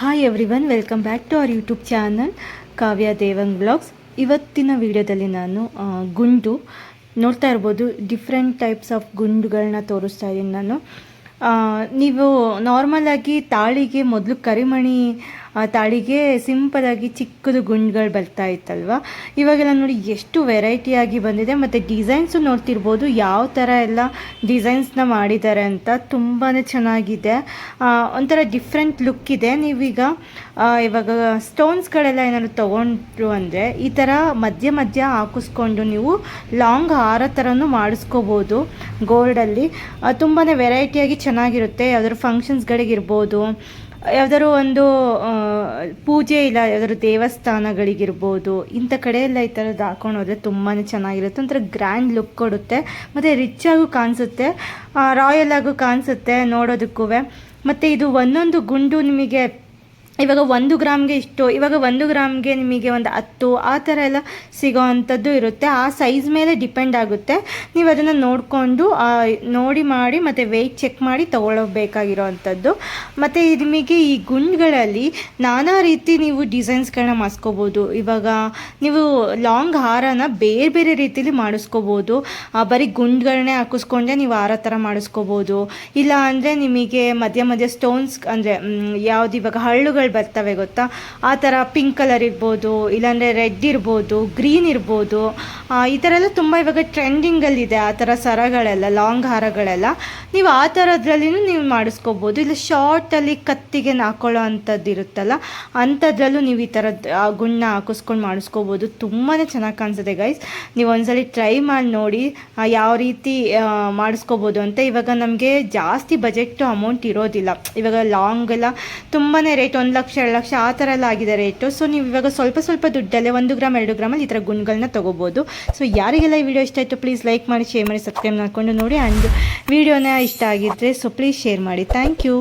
Hi everyone welcome back to our YouTube channel Kavya Devang vlogs ಇವತ್ತಿನ ವಿಡಿಯೋದಲ್ಲಿ ನಾನು ಗುಂಡು, ನೋಡ್ತಾ ಇರ್ಬೋದು ಡಿಫ್ರೆಂಟ್ ಟೈಪ್ಸ್ ಆಫ್ ಗುಂಡುಗಳನ್ನ ತೋರಿಸ್ತಾ ಇದ್ದೀನಿ ನಾನು. ನೀವು ನಾರ್ಮಲಾಗಿ ತಾಳಿಗೆ ಮೊದಲು ಕರಿಮಣಿ ತಾಳಿಗೆ ಸಿಂಪಲಾಗಿ ಚಿಕ್ಕದು ಗುಂಡ್ಗಳು ಬರ್ತಾ ಇತ್ತಲ್ವ? ಇವಾಗೆಲ್ಲ ನೋಡಿ ಎಷ್ಟು ವೆರೈಟಿಯಾಗಿ ಬಂದಿದೆ. ಮತ್ತು ಡಿಸೈನ್ಸು ನೋಡ್ತಿರ್ಬೋದು. ಯಾವ ಥರ ಎಲ್ಲ ಡಿಸೈನ್ಸ್ನ ಮಾಡಿದ್ದಾರೆ ಅಂತ ತುಂಬಾ ಚೆನ್ನಾಗಿದೆ. ಒಂಥರ ಡಿಫ್ರೆಂಟ್ ಲುಕ್ ಇದೆ. ನೀವೀಗ ಇವಾಗ ಸ್ಟೋನ್ಸ್ಗಳೆಲ್ಲ ಏನಾದ್ರು ತೊಗೊಂಡ್ರು ಅಂದರೆ ಈ ಥರ ಮಧ್ಯ ಮಧ್ಯ ಹಾಕಿಸ್ಕೊಂಡು ನೀವು ಲಾಂಗ್ ಹಾರ ಥರನೂ ಮಾಡಿಸ್ಕೋಬೋದು ಗೋಲ್ಡಲ್ಲಿ ತುಂಬಾ ವೆರೈಟಿಯಾಗಿ ಚೆನ್ನಾಗಿರುತ್ತೆ. ಯಾವ್ದಾದ್ರು ಫಂಕ್ಷನ್ಸ್ಗಳಿಗಿರ್ಬೋದು ಯಾವ್ದಾದ್ರು ಒಂದು ಪೂಜೆ ಇಲ್ಲ, ಯಾವ್ದಾದ್ರು ದೇವಸ್ಥಾನಗಳಿಗಿರ್ಬೋದು, ಇಂಥ ಕಡೆ ಎಲ್ಲ ಈ ಥರದ್ದು ಹಾಕೊಂಡು ಹೋದರೆ ತುಂಬಾ ಚೆನ್ನಾಗಿರುತ್ತೆ. ಒಂಥರ ಗ್ರ್ಯಾಂಡ್ ಲುಕ್ ಕೊಡುತ್ತೆ. ಮತ್ತು ರಿಚ್ ಆಗೂ ಕಾಣಿಸುತ್ತೆ ರಾಯಲ್ ಆಗೂ ಕಾಣಿಸುತ್ತೆ ನೋಡೋದಕ್ಕೂ ಮತ್ತು ಇದು ಒಂದೊಂದು ಗುಂಡು ನಿಮಗೆ ಇವಾಗ ಒಂದು ಗ್ರಾಮ್ಗೆ ಇಷ್ಟು, ಇವಾಗ ಒಂದು ಗ್ರಾಮ್ಗೆ ನಿಮಗೆ ಒಂದು ಹತ್ತು, ಆ ಥರ ಎಲ್ಲ ಸಿಗೋ ಅಂಥದ್ದು ಇರುತ್ತೆ. ಆ ಸೈಜ್ ಮೇಲೆ ಡಿಪೆಂಡ್ ಆಗುತ್ತೆ. ನೀವು ಅದನ್ನು ನೋಡಿಕೊಂಡು ನೋಡಿ ಮಾಡಿ, ಮತ್ತು ವೆಯ್ಟ್ ಚೆಕ್ ಮಾಡಿ ತೊಗೊಳ್ಬೇಕಾಗಿರೋ ಅಂಥದ್ದು. ಮತ್ತು ನಿಮಗೆ ಈ ಗುಂಡ್ಗಳಲ್ಲಿ ನಾನಾ ರೀತಿ ನೀವು ಡಿಸೈನ್ಸ್ಗಳನ್ನ ಮಾಡಿಸ್ಕೋಬೋದು. ಇವಾಗ ನೀವು ಲಾಂಗ್ ಹಾರನ ಬೇರೆ ಬೇರೆ ರೀತಿಲಿ ಮಾಡಿಸ್ಕೋಬೋದು. ಬರೀ ಗುಂಡ್ಗಳನ್ನೇ ಹಾಕಿಸ್ಕೊಂಡೆ ನೀವು ಹಾರ ಥರ ಮಾಡಿಸ್ಕೋಬೋದು. ಇಲ್ಲ ಅಂದರೆ ನಿಮಗೆ ಮಧ್ಯ ಮಧ್ಯ ಸ್ಟೋನ್ಸ್ ಅಂದರೆ ಯಾವ್ದು ಇವಾಗ ಹಳ್ಳುಗಳು ಬರ್ತವೆ ಗೊತ್ತಾ? ಆ ಥರ ಪಿಂಕ್ ಕಲರ್ ಇರ್ಬೋದು, ಇಲ್ಲಾಂದರೆ ರೆಡ್ ಇರ್ಬೋದು ಗ್ರೀನ್ ಇರ್ಬೋದು ಈ ಥರ ಎಲ್ಲ ತುಂಬ ಇವಾಗ ಟ್ರೆಂಡಿಂಗಲ್ಲಿದೆ ಆ ಥರ ಸರಗಳೆಲ್ಲ ಲಾಂಗ್ ಹಾರಗಳೆಲ್ಲ. ನೀವು ಆ ಥರದ್ರಲ್ಲಿನೂ ನೀವು ಮಾಡಿಸ್ಕೋಬೋದು. ಇಲ್ಲ ಶಾರ್ಟಲ್ಲಿ ಕತ್ತಿಗೆ ಹಾಕೊಳ್ಳೋ ಅಂಥದ್ದು ಇರುತ್ತಲ್ಲ, ಅಂಥದ್ರಲ್ಲೂ ನೀವು ಈ ಥರದ ಗುಣ್ಣ ಹಾಕಿಸ್ಕೊಂಡು ಮಾಡಿಸ್ಕೋಬೋದು. ತುಂಬಾ ಚೆನ್ನಾಗಿ ಕಾಣಿಸುತ್ತೆ ಗೈಸ್ ನೀವು ಒಂದ್ಸಲಿ ಟ್ರೈ ಮಾಡಿ ನೋಡಿ ಯಾವ ರೀತಿ ಮಾಡಿಸ್ಕೋಬೋದು ಅಂತ. ಇವಾಗ ನಮಗೆ ಜಾಸ್ತಿ ಬಜೆಟ್ ಅಮೌಂಟ್ ಇರೋದಿಲ್ಲ. ಇವಾಗ ಲಾಂಗ್ ಎಲ್ಲ ತುಂಬಾ ರೇಟ್ ಒಂದು ಲಕ್ಷ, ಎರಡು ಲಕ್ಷ ಆ ಥರ ಎಲ್ಲ ಆಗಿದೆ ರೇಟು. ಸೊ ನೀವು ಇವಾಗ ಸ್ವಲ್ಪ ಸ್ವಲ್ಪ ದುಡ್ಡಲ್ಲೇ ಒಂದು ಗ್ರಾಮ್, ಎರಡು ಗ್ರಾಮಲ್ಲಿ ಈ ಥರ ಗುಣಗಳನ್ನ ತೊಗೋಬೋದು. ಸೊ ಯಾರಿಗೆಲ್ಲ ಈ ವಿಡಿಯೋ ಇಷ್ಟ ಆಯಿತು ಪ್ಲೀಸ್ ಲೈಕ್ ಮಾಡಿ ಶೇರ್ ಮಾಡಿ ಸಬ್ಸ್ಕ್ರೈಬ್ ಮಾಡಿಕೊಂಡು ನೋಡಿ. ಆ್ಯಂಡ್ ವಿಡಿಯೋನ ಇಷ್ಟ ಆಗಿದ್ದರೆ ಸೊ ಪ್ಲೀಸ್ ಶೇರ್ ಮಾಡಿ. Thank you